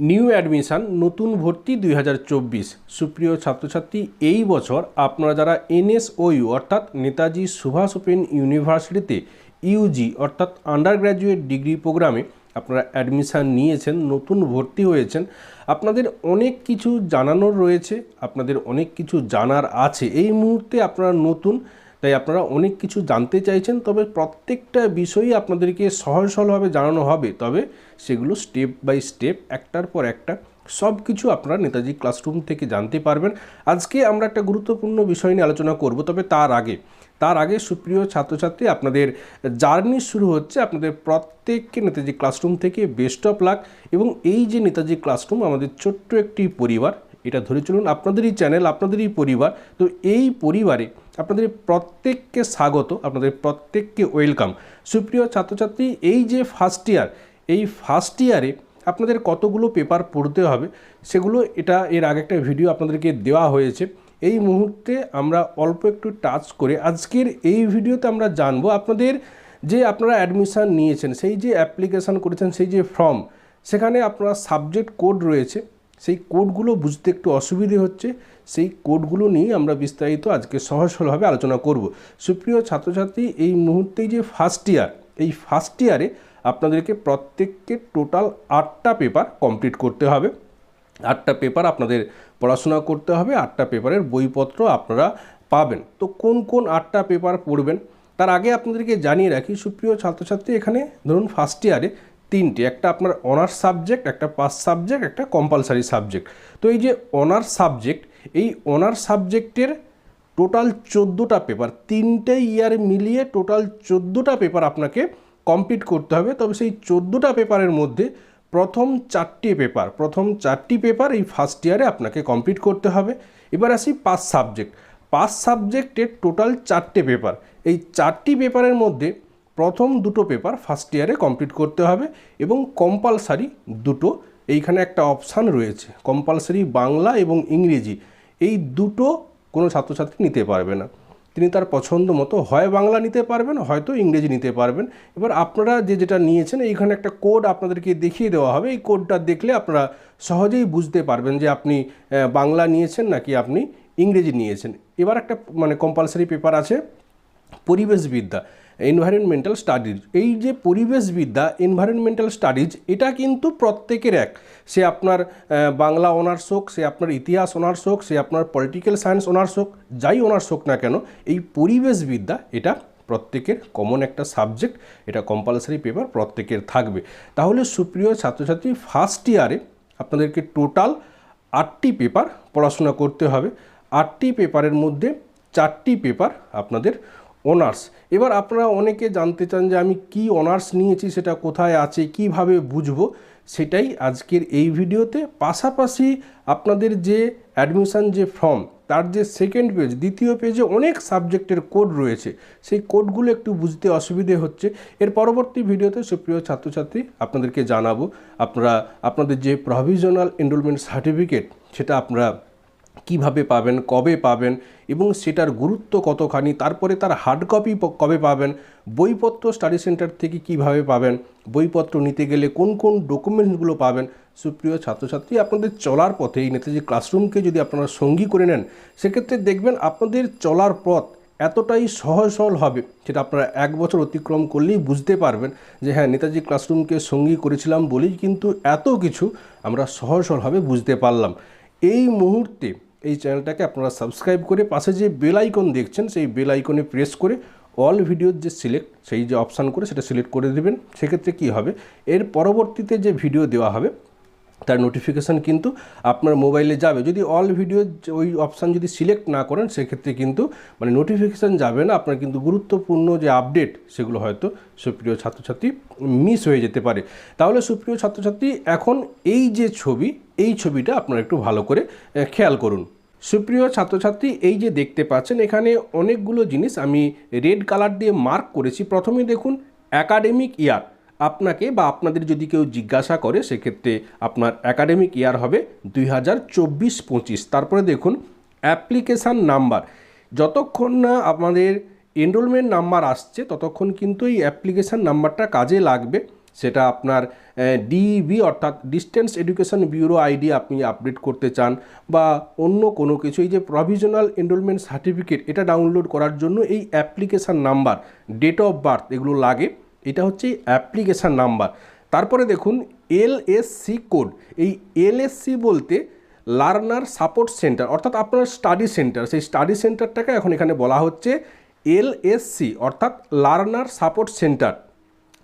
New admission নতুন ভর্তি দুই হাজার চব্বিশ। সুপ্রিয় ছাত্রছাত্রী, এই বছর আপনারা যারা এনএসওইউ অর্থাৎ নেতাজি সুভাষ ওপেন ইউনিভার্সিটিতে ইউজি অর্থাৎ আন্ডার গ্র্যাজুয়েট ডিগ্রি প্রোগ্রামে আপনারা অ্যাডমিশান নিয়েছেন, নতুন ভর্তি হয়েছেন, আপনাদের অনেক কিছু জানানোর রয়েছে, আপনাদের অনেক কিছু জানার আছে। এই মুহূর্তে আপনারা নতুন তাই আপনারা অনেক কিছু জানতে চাইছেন, তবে প্রত্যেকটা বিষয়ই আপনাদেরকে সহজ সরলভাবে জানানো হবে। তবে সেগুলো স্টেপ বাই স্টেপ একটার পর একটা সব কিছু আপনারা নেতাজি ক্লাসরুম থেকে জানতে পারবেন। আজকে আমরা একটা গুরুত্বপূর্ণ বিষয় নিয়ে আলোচনা করব, তবে তার আগে তার আগে সুপ্রিয় ছাত্রছাত্রী, আপনাদের জার্নি শুরু হচ্ছে আপনাদের প্রত্যেককে নেতাজি ক্লাসরুম থেকে বেস্ট অফ লাক এবং এই যে নেতাজি ক্লাসরুম আমাদের ছোট্ট একটি পরিবার এটা ধরে চলুন আপনাদেরই চ্যানেল আপনাদেরই পরিবার। তো এই পরিবারে আপনাদের প্রত্যেককে স্বাগত, আপনাদের প্রত্যেককে ওয়েলকাম সুপ্রিয় ছাত্রছাত্রী, এই যে ফার্স্ট ইয়ার এই ফার্স্ট ইয়ারে আপনাদের কতগুলো পেপার পড়তে হবে, সেগুলো এটা এর আগে একটা ভিডিও আপনাদেরকে দেওয়া হয়েছে। এই মুহূর্তে আমরা অল্প একটু টাচ করে আজকের এই ভিডিওতে আমরা জানব আপনাদের যে আপনারা অ্যাডমিশান নিয়েছেন, সেই যে অ্যাপ্লিকেশান করেছেন, সেই যে ফর্ম সেখানে আপনার সাবজেক্ট কোড রয়েছে। সেই কোডগুলো বুঝতে একটু অসুবিধে হচ্ছে, সেই কোডগুলো নিয়ে আমরা বিস্তারিত আজকে সহজ সরলভাবে আলোচনা করব। সুপ্রিয় ছাত্রছাত্রী, এই মুহূর্তেই যে ফার্স্ট ইয়ার এই ফার্স্ট ইয়ারে আপনাদেরকে প্রত্যেককে টোটাল আটটা পেপার কমপ্লিট করতে হবে। আটটা পেপার আপনাদের পড়াশোনা করতে হবে, আটটা পেপারের বইপত্র আপনারা পাবেন। তো কোন কোন আটটা পেপার পড়বেন? তার আগে আপনাদেরকে জানিয়ে রাখি, সুপ্রিয় ছাত্রছাত্রী, এখানে ধরুন ফার্স্ট ইয়ারে তিনটে, একটা আপনার অনার্স সাবজেক্ট একটা পাস সাবজেক্ট একটা কম্পালসারি সাবজেক্ট তো এই যে অনার্স সাবজেক্ট এই অনার্স সাবজেক্টের টোটাল চোদ্দোটা পেপার তিনটে ইয়ার মিলিয়ে টোটাল চোদ্দোটা পেপার আপনাকে কমপ্লিট করতে হবে। তবে সেই চোদ্দোটা পেপারের মধ্যে প্রথম চারটি পেপার প্রথম চারটি পেপার এই ফার্স্ট ইয়ারে আপনাকে কমপ্লিট করতে হবে। এবার আসি পাস সাবজেক্ট পাস সাবজেক্টের টোটাল চারটে পেপার এই চারটি পেপারের মধ্যে প্রথম দুটো পেপার ফার্স্ট ইয়ারে কমপ্লিট করতে হবে এবং কম্পালসারি দুটো। এইখানে একটা অপশান রয়েছে কম্পালসারি বাংলা এবং ইংরেজি। এই দুটো কোনো ছাত্রছাত্রী নিতে পারবে না। তিনি তার পছন্দ মতো হয় বাংলা নিতে পারবেন, হয়তো ইংরেজি নিতে পারবেন। এবার আপনারা যে যেটা নিয়েছেন, এইখানে একটা কোড আপনাদেরকে দেখিয়ে দেওয়া হবে। এই কোডটা দেখলে আপনারা সহজেই বুঝতে পারবেন যে আপনি বাংলা নিয়েছেন নাকি আপনি ইংরেজি নিয়েছেন। এবার একটা মানে কম্পালসারি পেপার আছে, পরিবেশবিদ্যা। এনভায়রনমেন্টাল স্টাডিজ এই যে পরিবেশবিদ্যা এনভায়রনমেন্টাল স্টাডিজ এটা কিন্তু প্রত্যেকের এক। সে আপনার বাংলা অনার্স হোক, সে আপনার ইতিহাস অনার্স হোক, সে আপনার পলিটিক্যাল সায়েন্স অনার্স হোক, যাই অনার্স হোক না কেন, এই পরিবেশবিদ্যা, এটা প্রত্যেকের কমন একটা সাবজেক্ট এটা কম্পালসারি পেপার প্রত্যেকের থাকবে। তাহলে সুপ্রিয় ছাত্রছাত্রী ফার্স্ট ইয়ারে আপনাদেরকে টোটাল আটটি পেপার পড়াশোনা করতে হবে। আটটি পেপারের মধ্যে চারটি পেপার আপনাদের অনার্স। এবার আপনারা অনেকে জানতে চান যে আমি কি অনার্স নিয়েছি, সেটা কোথায় আছে, কীভাবে বুঝব, সেটাই আজকের এই ভিডিওতে। পাশাপাশি আপনাদের যে অ্যাডমিশন যে ফর্ম, তার যে সেকেন্ড পেজ, দ্বিতীয় পেজে অনেক সাবজেক্টের কোড রয়েছে, সেই কোডগুলো একটু বুঝতে অসুবিধে হচ্ছে। এর পরবর্তী ভিডিওতে সুপ্রিয় ছাত্রছাত্রী আপনাদেরকে জানাব, আপনারা, আপনাদের যে প্রভিশনাল এনরোলমেন্ট সার্টিফিকেট সেটা আপনারা কীভাবে পাবেন, কবে পাবেন এবং সেটার গুরুত্ব কতখানি, তারপরে তার হার্ড কপি কবে পাবেন, বইপত্র স্টাডি সেন্টার থেকে কীভাবে পাবেন, বইপত্র নিতে গেলে কোন কোন ডকুমেন্টসগুলো পাবেন, সুপ্রিয় ছাত্রছাত্রী, আপনাদের চলার পথে এই নেতাজি ক্লাসরুমকে যদি আপনারা সঙ্গী করে নেন, সেক্ষেত্রে দেখবেন আপনাদের চলার পথ এতটাই সহজ সরল হবে সেটা আপনারা এক বছর অতিক্রম করলেই বুঝতে পারবেন যে হ্যাঁ নেতাজি ক্লাসরুমকে সঙ্গী করেছিলাম বলেই কিন্তু এত কিছু আমরা সহজ সরলভাবে বুঝতে পারলাম। এই মুহূর্তে এই চ্যানেলটাকে আপনারা সাবস্ক্রাইব করে পাশে যে বেল আইকন দেখছেন, সেই বেল আইকনে প্রেস করে অল ভিডিওর যে সিলেক্ট সেই যে অপশান করে সেটা সিলেক্ট করে দেবেন। সেক্ষেত্রে কী হবে? এর পরবর্তীতে যে ভিডিও দেওয়া হবে, তার নোটিফিকেশান কিন্তু আপনার মোবাইলে যাবে। যদি অল ভিডিও ওই অপশান যদি সিলেক্ট না করেন, সেক্ষেত্রে কিন্তু মানে নোটিফিকেশান যাবে না। আপনার কিন্তু গুরুত্বপূর্ণ যে আপডেট সেগুলো হয়তো সুপ্রিয় ছাত্রছাত্রী মিস হয়ে যেতে পারে। তাহলে সুপ্রিয় ছাত্রছাত্রী, এখন এই যে ছবি এই ছবিটা আপনারা একটু ভালো করে খেয়াল করুন। সুপ্রিয় ছাত্রছাত্রী, এই যে দেখতে পাচ্ছেন, এখানে অনেকগুলো জিনিস আমি রেড কালার দিয়ে মার্ক করেছি। প্রথমে দেখুন অ্যাকাডেমিক ইয়ার আপনাকে বা আপনাদের যদি কেউ জিজ্ঞাসা করে, সেক্ষেত্রে আপনার অ্যাকাডেমিক ইয়ার হবে দুই হাজার চব্বিশ পঁচিশ। তারপরে দেখুন অ্যাপ্লিকেশান নাম্বার যতক্ষণ না আমাদের এনরোলমেন্ট নাম্বার আসছে, ততক্ষণ কিন্তু এই অ্যাপ্লিকেশান নাম্বারটা কাজে লাগবে। সেটা আপনার ডিবি অর্থাৎ ডিস্টেন্স এডুকেশন ব্যুরো আইডি আপনি আপডেট করতে চান বা অন্য কোনো কিছু, এই যে প্রভিশনাল এনরোলমেন্ট সার্টিফিকেট এটা ডাউনলোড করার জন্য এই application number date of birth এগুলো লাগে, এটা হচ্ছে অ্যাপ্লিকেশান নাম্বার তারপরে দেখুন এলএসসি কোড এই এলএসসি বলতে লার্নার সাপোর্ট সেন্টার অর্থাৎ আপনার স্টাডি সেন্টার সেই স্টাডি সেন্টারটাকে এখন এখানে বলা হচ্ছে এলএসসি অর্থাৎ লার্নার সাপোর্ট সেন্টার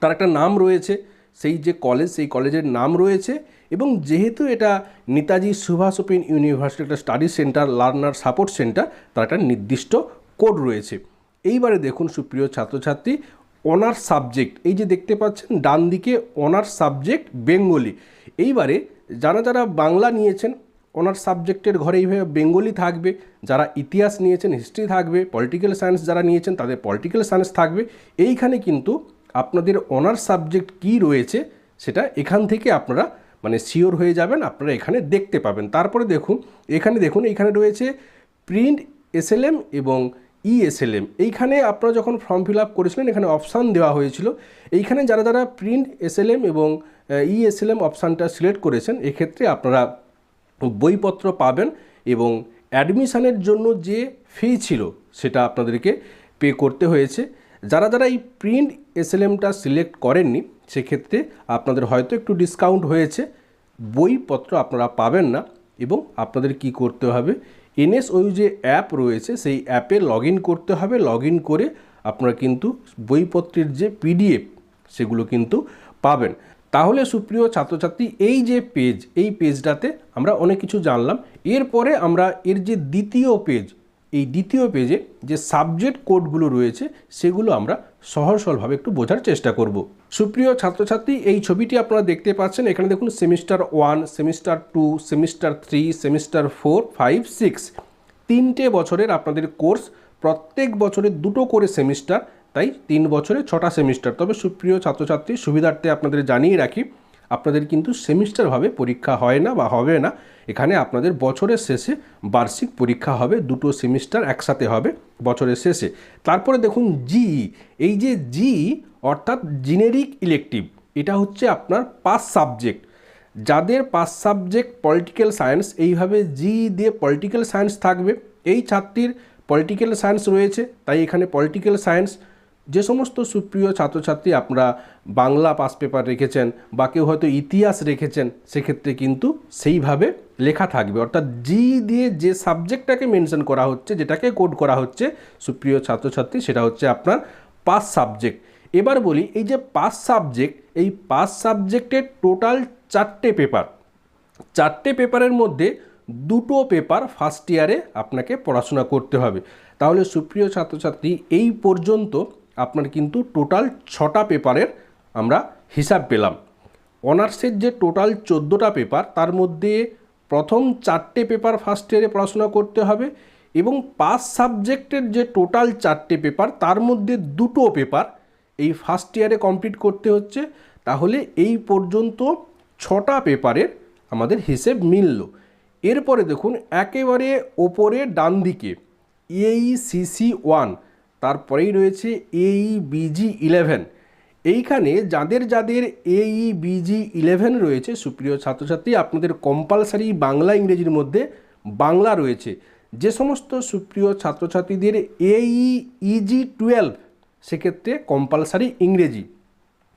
তার একটা নাম রয়েছে, সেই যে কলেজ সেই কলেজের নাম রয়েছে এবং যেহেতু এটা নেতাজি সুভাষ ওপেন ইউনিভার্সিটি একটা study centre learner support centre তার একটা নির্দিষ্ট কোড রয়েছে। এইবারে দেখুন সুপ্রিয় ছাত্রছাত্রী অনার্স সাবজেক্ট এই যে দেখতে পাচ্ছেন, ডান দিকে অনার্স সাবজেক্ট বেঙ্গলি এইবারে যারা যারা বাংলা নিয়েছেন অনার্স সাবজেক্টের ঘরে এইভাবে বেঙ্গলি থাকবে, যারা ইতিহাস নিয়েছেন হিস্ট্রি থাকবে পলিটিক্যাল সায়েন্স যারা নিয়েছেন, তাদের পলিটিক্যাল সায়েন্স থাকবে। এইখানে কিন্তু আপনাদের অনার্স সাবজেক্ট কী রয়েছে সেটা এখান থেকে আপনারা মানে শিওর হয়ে যাবেন, আপনারা এখানে দেখতে পাবেন। তারপরে দেখুন, এখানে দেখুন, এখানে রয়েছে প্রিন্ট এসএলএম এবং ইএসএলএম এইখানে আপনারা যখন ফর্ম ফিল আপ করেছিলেন, এখানে অপশান দেওয়া হয়েছিল। এইখানে যারা যারা প্রিন্ট এসএলএম এবং ই ইএসএলএম অপশানটা সিলেক্ট করেছেন, এক্ষেত্রে আপনারা বইপত্র পাবেন এবং অ্যাডমিশানের জন্য যে ফি ছিল, সেটা আপনাদেরকে পে করতে হয়েছে। যারা যারা এই প্রিন্ট এসএলএমটা সিলেক্ট করেননি, সেক্ষেত্রে আপনাদের হয়তো একটু ডিসকাউন্ট হয়েছে। বইপত্র আপনারা পাবেন না এবং আপনাদের কি করতে হবে? এনএসওইউ যে অ্যাপ রয়েছে, সেই অ্যাপে লগ করতে হবে। লগ করে আপনারা কিন্তু বইপত্রের যে পিডিএফ সেগুলো কিন্তু পাবেন। তাহলে সুপ্রিয় ছাত্রছাত্রী, এই যে পেজ এই পেজটাতে আমরা অনেক কিছু জানলাম। এরপরে আমরা এর যে দ্বিতীয় পেজ এই দ্বিতীয় পেজে যে সাবজেক্ট কোডগুলো রয়েছে, সেগুলো আমরা সহজ সরলভাবে একটু বোঝার চেষ্টা করব। সুপ্রিয় ছাত্রছাত্রী, এই ছবিটি আপনারা দেখতে পাচ্ছেন। এখানে দেখুন semester one semester two semester three semester four five six তিনটে বছরের আপনাদের কোর্স প্রত্যেক বছরে দুটো করে সেমিস্টার তাই তিন বছরে ছটা সেমিস্টার তবে সুপ্রিয় ছাত্রছাত্রী, সুবিধার্থে আপনাদের জানিয়ে রাখি আপনাদের কিন্তু সেমিস্টারভাবে পরীক্ষা হয় না বা হবে না। এখানে আপনাদের বছরের শেষে বার্ষিক পরীক্ষা হবে, দুটো সেমিস্টার একসাথে হবে বছরের শেষে। তারপরে দেখুন জি এই যে জি অর্থাৎ জিনেরিক ইলেকটিভ এটা হচ্ছে আপনার পাস সাবজেক্ট যাদের পাস সাবজেক্ট পলিটিক্যাল সায়েন্স এইভাবে জি দিয়ে পলিটিক্যাল সায়েন্স থাকবে। এই ছাত্রীর পলিটিক্যাল সায়েন্স রয়েছে, তাই এখানে পলিটিক্যাল সায়েন্স যে সমস্ত সুপ্রিয় ছাত্রছাত্রী আপনারা বাংলা পাস পেপার রেখেছেন বা কেউ হয়তো ইতিহাস রেখেছেন, সেক্ষেত্রে কিন্তু সেইভাবে লেখা থাকবে। অর্থাৎ জি দিয়ে যে সাবজেক্টটাকে মেনশন করা হচ্ছে, যেটাকে কোড করা হচ্ছে সুপ্রিয় ছাত্রছাত্রী, সেটা হচ্ছে আপনার পাস সাবজেক্ট এবার বলি, এই যে পাস সাবজেক্ট এই পাস সাবজেক্টের টোটাল চারটে পেপার চারটে পেপারের মধ্যে দুটো পেপার ফার্স্ট ইয়ারে আপনাকে পড়াশোনা করতে হবে। তাহলে সুপ্রিয় ছাত্রছাত্রী, এই পর্যন্ত আপনার কিন্তু টোটাল ছটা পেপারের আমরা হিসাব পেলাম। অনার্সের যে টোটাল চোদ্দোটা পেপার, তার মধ্যে প্রথম চারটে পেপার ফার্স্ট ইয়ারে পড়াশোনা করতে হবে এবং পাস সাবজেক্টের যে টোটাল চারটে পেপার, তার মধ্যে দুটো পেপার এই ফার্স্ট ইয়ারে কমপ্লিট করতে হচ্ছে। তাহলে এই পর্যন্ত ছটা পেপারের আমাদের হিসেব মিলল। এরপরে দেখুন, একেবারে ওপরে ডান দিকে এইসিসি ওয়ান তারপরেই রয়েছে এই বিজি ইলেভেন এইখানে যাদের যাদের এই বিজি ইলেভেন রয়েছে, সুপ্রিয় ছাত্রছাত্রী, আপনাদের কম্পালসারি বাংলা ইংরেজির মধ্যে বাংলা রয়েছে। যে সমস্ত সুপ্রিয় ছাত্রছাত্রীদের এই ইজি টুয়েলভ সেক্ষেত্রে কম্পালসারি ইংরেজি।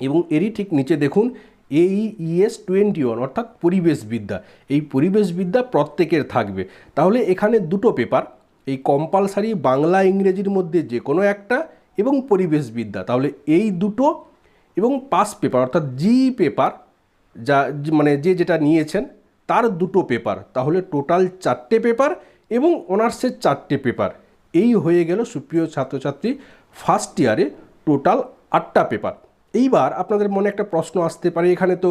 এবং এরই ঠিক নিচে দেখুন এই ইএস টোয়েন্টি ওয়ান অর্থাৎ পরিবেশবিদ্যা। এই পরিবেশবিদ্যা প্রত্যেকের থাকবে। তাহলে এখানে দুটো পেপার এই কম্পালসারি বাংলা ইংরেজির মধ্যে যে কোনো একটা এবং পরিবেশবিদ্যা, তাহলে এই দুটো এবং পাস পেপার অর্থাৎ জি পেপার যা মানে যে যেটা নিয়েছেন, তার দুটো পেপার তাহলে টোটাল চারটে পেপার এবং অনার্সের চারটে পেপার এই হয়ে গেল সুপ্রিয় ছাত্রছাত্রী ফার্স্ট ইয়ারে টোটাল আটটা পেপার এইবার আপনাদের মনে একটা প্রশ্ন আসতে পারে, এখানে তো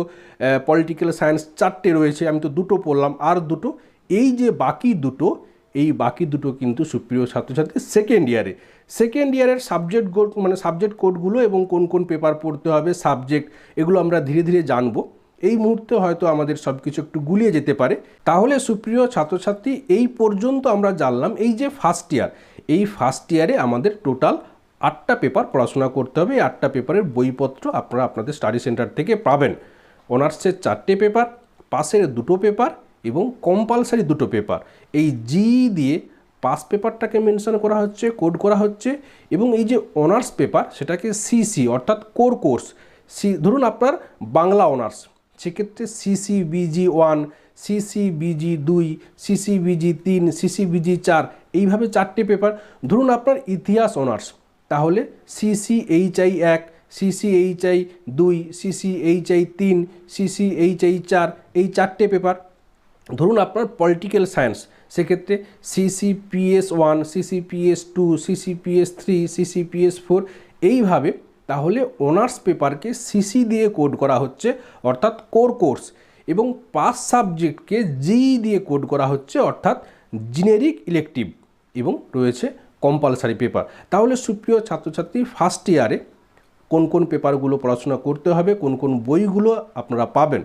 পলিটিক্যাল সায়েন্স চারটে রয়েছে, আমি তো দুটো পড়লাম, আর দুটো। এই যে বাকি দুটো এই বাকি দুটো কিন্তু সুপ্রিয় ছাত্রছাত্রী সেকেন্ড ইয়ারে সেকেন্ড ইয়ারের সাবজেক্ট কোড মানে সাবজেক্ট কোডগুলো এবং কোন কোন পেপার পড়তে হবে সাবজেক্ট এগুলো আমরা ধীরে ধীরে জানব। এই মুহূর্তে হয়তো আমাদের সব কিছু একটু গুলিয়ে যেতে পারে। তাহলে সুপ্রিয় ছাত্রছাত্রী, এই পর্যন্ত আমরা জানলাম এই যে ফার্স্ট ইয়ার এই ফার্স্ট ইয়ারে আমাদের টোটাল আটটা পেপার পড়াশোনা করতে হবে। এই আটটা পেপারের বইপত্র আপনারা আপনাদের স্টাডি সেন্টার থেকে পাবেন। অনার্সের চারটে পেপার পাশের দুটো পেপার এবং কম্পালসারি দুটো পেপার এই জি দিয়ে পাস পেপারটাকে মেনশন করা হচ্ছে কোড করা হচ্ছে এবং এই যে অনার্স পেপার সেটাকে সিসি অর্থাৎ কোর কোর্স সি ধরুন আপনার বাংলা অনার্স সেক্ষেত্রে সিসিবিজি ওয়ান সিসিবিজি দুই সিসিবিজি তিন সিসিবিজি চার এইভাবে চারটে পেপার ধরুন আপনার ইতিহাস অনার্স তাহলে সিসি সিসিএইচআই এক সিসি সিসিএইচআই দুই সিসি সিসিএইচআই তিন সিসি সিসিএইচআই চার, এই চারটে পেপার ধরুন আপনার পলিটিক্যাল সায়েন্স সেক্ষেত্রে CCPS one CCPS two CCPS three CCPS four এইভাবে তাহলে অনার্স পেপারকে সিসি দিয়ে কোড করা হচ্ছে, অর্থাৎ কোর কোর্স এবং পাস সাবজেক্টকে জি দিয়ে কোড করা হচ্ছে, অর্থাৎ জিনেরিক ইলেকটিভ এবং রয়েছে কম্পালসারি পেপার তাহলে সুপ্রিয় ছাত্রছাত্রী ফার্স্ট ইয়ারে কোন কোন পেপারগুলো পড়াশোনা করতে হবে, কোন কোন বইগুলো আপনারা পাবেন?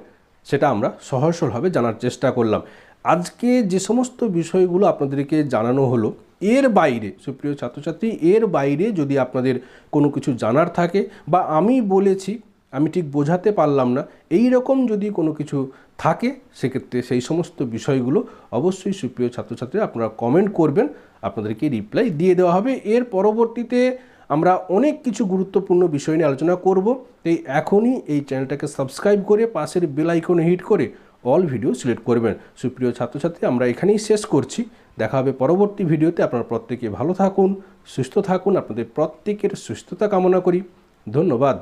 সেটা আমরা সহসলভাবে জানার চেষ্টা করলাম। আজকে যে সমস্ত বিষয়গুলো আপনাদেরকে জানানো হলো, এর বাইরে, সুপ্রিয় ছাত্রছাত্রী, এর বাইরে যদি আপনাদের কোনো কিছু জানার থাকে বা আমি বলেছি, আমি ঠিক বোঝাতে পারলাম না এই রকম যদি কোনো কিছু থাকে, সেক্ষেত্রে সেই সমস্ত বিষয়গুলো অবশ্যই সুপ্রিয় ছাত্রছাত্রী আপনারা কমেন্ট করবেন, আপনাদেরকে রিপ্লাই দিয়ে দেওয়া হবে। এর পরবর্তীতে আমরা অনেক কিছু গুরুত্বপূর্ণ বিষয় নিয়ে আলোচনা করব, তাই এখনই এই চ্যানেলটাকে সাবস্ক্রাইব করে পাশের বেল হিট করে অল ভিডিও সিলেক্ট করবেন। সুপ্রিয় ছাত্রছাত্রী, আমরা এখানেই শেষ করছি। দেখা হবে পরবর্তী ভিডিওতে। আপনারা প্রত্যেকে ভালো থাকুন, সুস্থ থাকুন। আপনাদের প্রত্যেকের সুস্থতা কামনা করি। ধন্যবাদ।